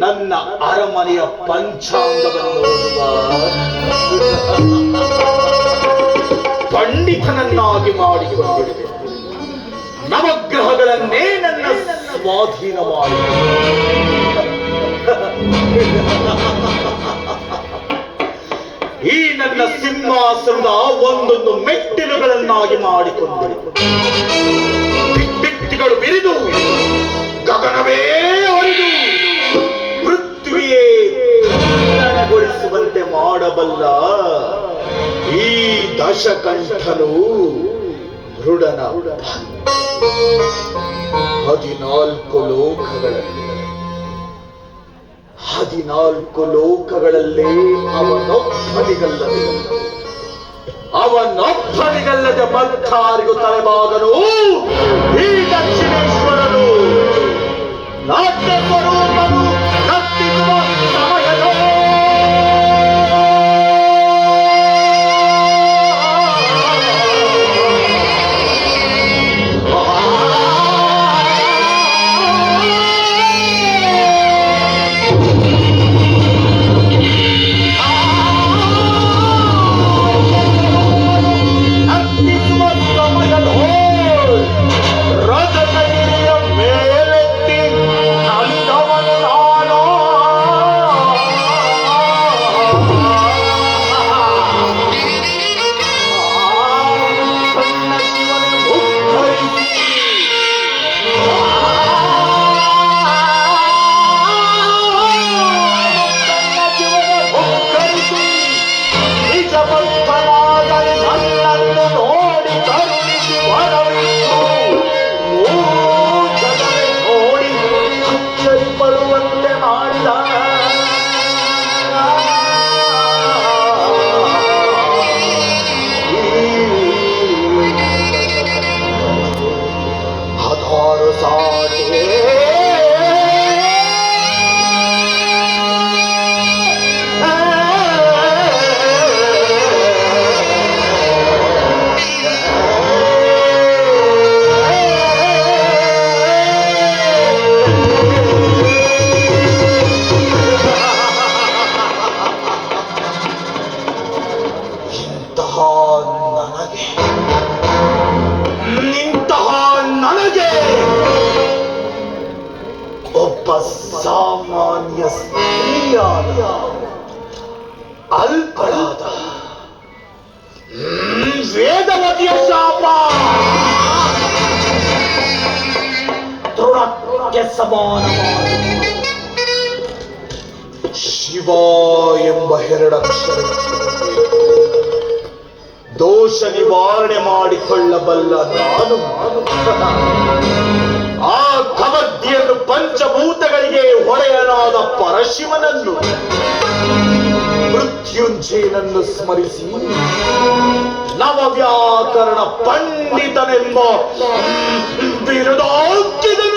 ನನ್ನ ಅರಮನೆಯ ಪಂಚಾಂಗವನ್ನು ಪಂಡಿತನನ್ನಾಗಿ ಮಾಡಿಕೊಂಡಿರುವೆ ನವಗ್ರಹಗಳನ್ನೇ ನನ್ನ ಸ್ವಾಧೀನ ಮಾಡಿ ಈ ನನ್ನ ಸಿಂಹಾಸನದ ಒಂದೊಂದು ಮೆಟ್ಟಿಲುಗಳನ್ನಾಗಿ ಮಾಡಿಕೊಂಡಿರು ಮಾಡಬಲ್ಲ ಈ ದಶಕಂಠನು ಮೃಡನ ಹದಿನಾಲ್ಕು ಲೋಕಗಳಲ್ಲಿ, ಹದಿನಾಲ್ಕು ಲೋಕಗಳಲ್ಲೇ ಅವನೊಬ್ಬನಿಗಲ್ಲದೆ ಅವನೊಬ್ಬನಿಗಲ್ಲದೆ ಮತ್ತಾರಿಗೂ ತಲೆಬಾಗನು ಈ ದಕ್ಷಿಣೇಶ್ವರನು ನಾಟ್ಯ ಸ್ವರೂಪನು Lord. ಸಾಮಾನ್ಯ ಸ್ತ್ರೀಯಾದ ಅಲ್ಪಳಾದ ವೇದವತಿಯ ಶಾಪ ತೃಣಕ್ಕೆ ಸಮಾನವಾದ ಶಿವ ಎಂಬ ಹೆರಡಕ್ಷರ ದೋಷ ನಿವಾರಣೆ ಮಾಡಿಕೊಳ್ಳಬಲ್ಲ ನಾನು ಮೃತ್ಯುಂಜಯನನ್ನು ಸ್ಮರಿಸಿ. ನವವ್ಯಾಕರಣ ಪಂಡಿತನೆಂಬ ಬಿರುದಾಕಿದ